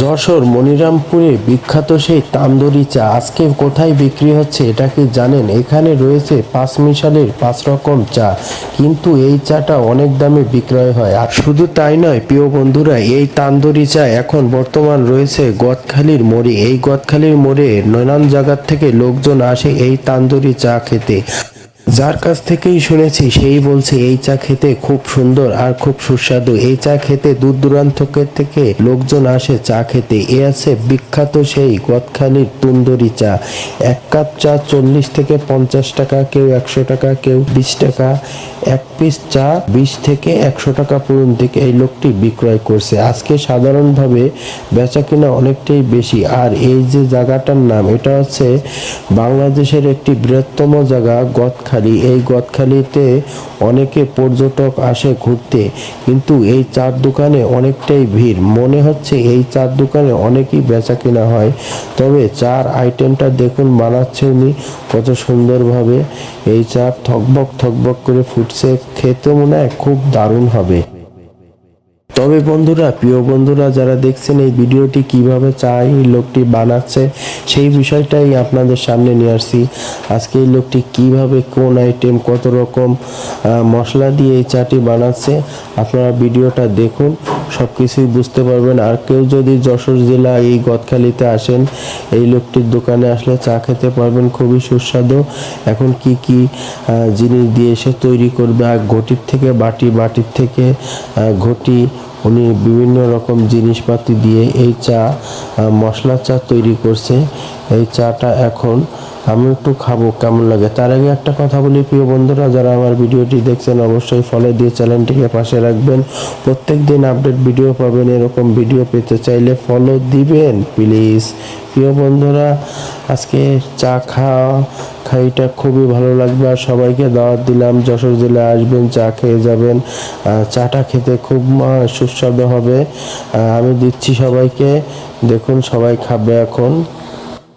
যশোর মনিরামপুরে বিখ্যাত সেই তান্দুরি চা। আজকে কোথায় বিক্রি হচ্ছে এটা কি জানেন? এখানে রয়েছে পাঁচ মিশালের পাঁচ রকম চা। কিন্তু এই চাটা অনেক দামে বিক্রয় হয়। আর শুধু তাই নয়, প্রিয় বন্ধুরা, এই তান্দুরি চা এখন বর্তমান রয়েছে গদখালির মোড়ে। এই গদখালির মোড়ে নানান জায়গার থেকে লোকজন আসে এই তান্দুরি চা খেতে। যার কাছ থেকেই শুনেছি, সেই বলছে, এই চা খেতে খুব সুন্দর আর খুব সুস্বাদু। এই চা খেতে দূর দূরান্ত থেকে লোকজন আসে চা খেতে? এ আছে বিখ্যাত সেই গদখালির তুন্দরি চা। এক কাপ চা চল্লিশ থেকে পঞ্চাশ টাকা, কেউ একশো টাকা, কেউ বিশ টাকা। এক পিস চা বিশ থেকে একশো টাকা পর্যন্ত এই লোকটি বিক্রয় করছে। আজকে সাধারণভাবে বেচা কিনা অনেকটাই বেশি। আর এই যে জায়গাটার নাম, এটা হচ্ছে বাংলাদেশের একটি বৃহত্তম জায়গা গদখালি। এই গদখালিতে অনেকে পর্যটক আসে ঘুরতে, কিন্তু এই চার দোকানে অনেকটাই ভিড়। মনে হচ্ছে এই চার দোকানে অনেকই বেচা কেনা হয়। তবে চার আইটেমটা দেখুন বানাচ্ছে উনি কত সুন্দরভাবে। এই চার থকবক থকবক করে ফুটছে। খেতে মনে হয় খুব দারুণ হবে। তবে বন্ধুরা, প্রিয় বন্ধুরা, যারা দেখছেন এই ভিডিওটি কীভাবে চাই লোকটি বানাচ্ছে, সেই বিষয়টাই আপনাদের সামনে নিয়ে আসছি। আজকে এই লোকটি কীভাবে, কোন আইটেম কত রকম মশলা দিয়ে এই চাটি বানাচ্ছে, আপনারা ভিডিওটা দেখুন। সব কিছুই বুঝতে পারবেন। আর কেউ যদি যশোর জেলা এই গদখালিতে আসেন, এই লোকটির দোকানে আসলে চা খেতে পারবেন, খুবই সুস্বাদু। এখন কি কি জিনিস দিয়ে এসে তৈরি করবে, আর ঘটির থেকে, বাটি, বাটির থেকে ঘটি উনি বিভিন্ন রকম জিনিসপাতি দিয়ে এই চা মশলা চা তৈরি করছে। এই চাটা এখন আমি একটু খাব, কেমন লাগে? তার আগে একটা কথা বলি, প্রিয় বন্ধুরা, যারা আমার ভিডিওটি দেখছেন, অবশ্যই ফলো দিয়ে চ্যানেলটিকে পাশে রাখবেন। প্রত্যেক দিন আপডেট ভিডিও পাবেন, এরকম ভিডিও পেতে চাইলে ফলো দিবেন প্লিজ প্রিয় বন্ধুরা, আজকে চা খাওয়া খাইটা খুবই ভালো লাগবে আর সবাইকে দাওয়াত দিলাম, যশোর জেলায় আসবেন, চা খেয়ে যাবেন চাটা খেতে খুব সুস্বাদু হবে। আমি দিচ্ছি সবাইকে, দেখুন সবাই খাবে এখন।